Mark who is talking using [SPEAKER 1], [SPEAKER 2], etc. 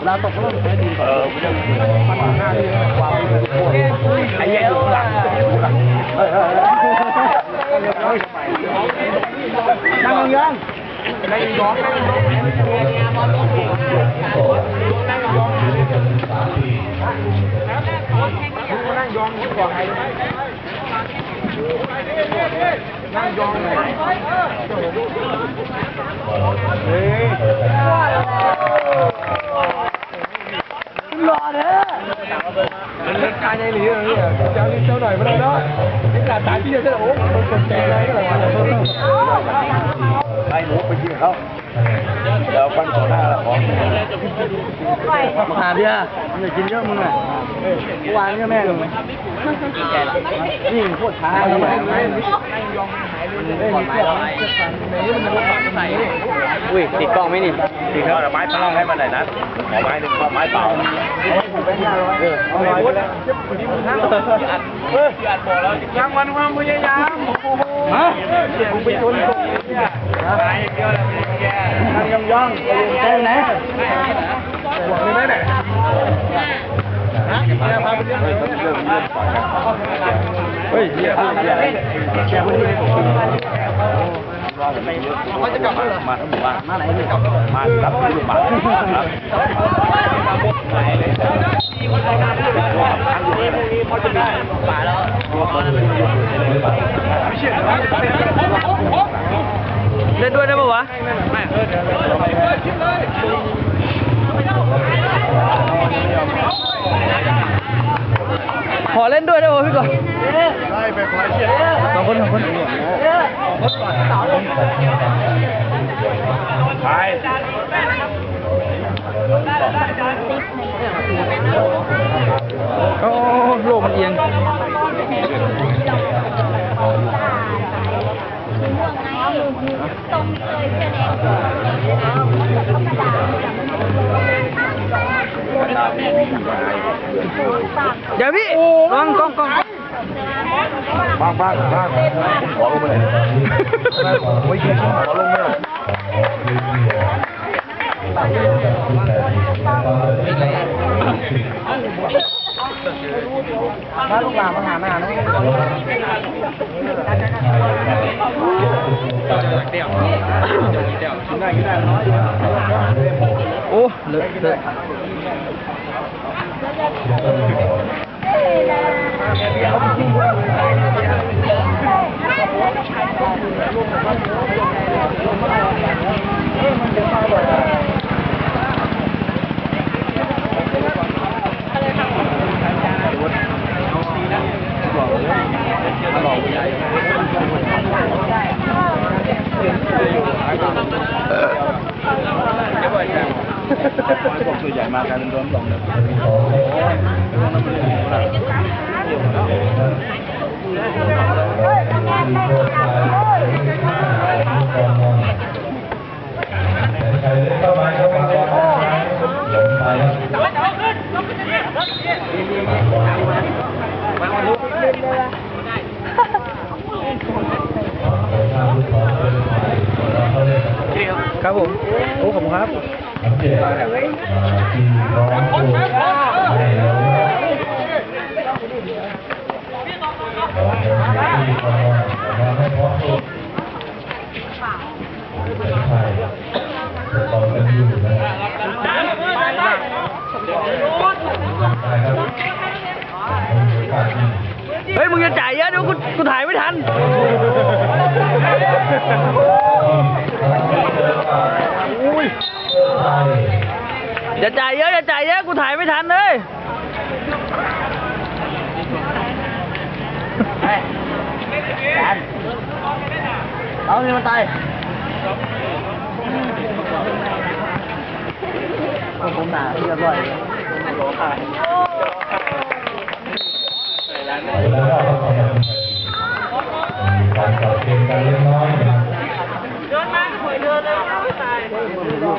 [SPEAKER 1] เวลาตกก็ต้องใช้ดินก่อนเออไม่ต้องมันหน้ มันเล่นการใหญ่หรือะไรเนี่ยจ้านี่เจ้าหน่อยมาเลยเนาะนี่กาดตายที่เดียวจะโอ้มันสนใจอะไรก็เลยไอ้หนูไปยิงเขาเดี๋ยวฟันต่อหน้าละของมาหาเบียร์มึงอย่ากินเยอะมึงอะเมื่อวานก็แม่ลงไหมนี่โคตรช้าเลยไม่ย
[SPEAKER 2] อมหายเลยอุ้ยติดกล้องไหมนี่
[SPEAKER 1] ติดแล้วไม้ตั้งให้มันหน่อยนะขอไม้หนึ่งขอไม้เปล่า เออเอาไม้ไปแล้วเออยังวันความพยายามฮะมึงไปชนตกเนี่ยตายอย่างเดียวเลยแกนั่งย่องย่องไปไหนห่วงเลยไหมเนี่ยฮะเนี่ยเรื่องเฮ้ยเฮียเฮีย เขาจะกลับมามาทั้งหมู่บ้านมาไหนเนี่ยกลับมารับลูกหมาครับไม่เชื่อ
[SPEAKER 2] เล่นด้วยได้ปะวะขอเล่นด้วยได้ปะพี่ก่อน
[SPEAKER 1] ไล่ไปพายเชือก
[SPEAKER 2] สองคนสองคน
[SPEAKER 1] พาย
[SPEAKER 2] โอ้โลกมันเอียง
[SPEAKER 3] ตรงเลยเพื่อนเองธรรมดา
[SPEAKER 2] เดี๋ยวพี่ระวังกล้องกล้อง
[SPEAKER 1] บ้างบ้างบ้างขอลงมาเลยไม่ยิงขอลงมาถ้าลูกหลานมาหาหน้าเนาะ
[SPEAKER 2] โอ้เลอะเลอะ
[SPEAKER 1] บอก ตัวใหญ่มากลายเป็นโดนหลงเลย
[SPEAKER 2] ครับผม โอ้ขอบคุณครับ ถ่ายไม่ทัน
[SPEAKER 1] อุ้ย
[SPEAKER 2] อย่าจ่ายเยอะอย่าจ่ายเยอะกูถ่ายไม่ทันเลย
[SPEAKER 1] เอานี่มันตายผมหนาเรียบร้อย
[SPEAKER 4] กา
[SPEAKER 1] รต่อเกมก
[SPEAKER 4] ันเล็ก
[SPEAKER 1] น
[SPEAKER 4] ้อย
[SPEAKER 1] นะครับ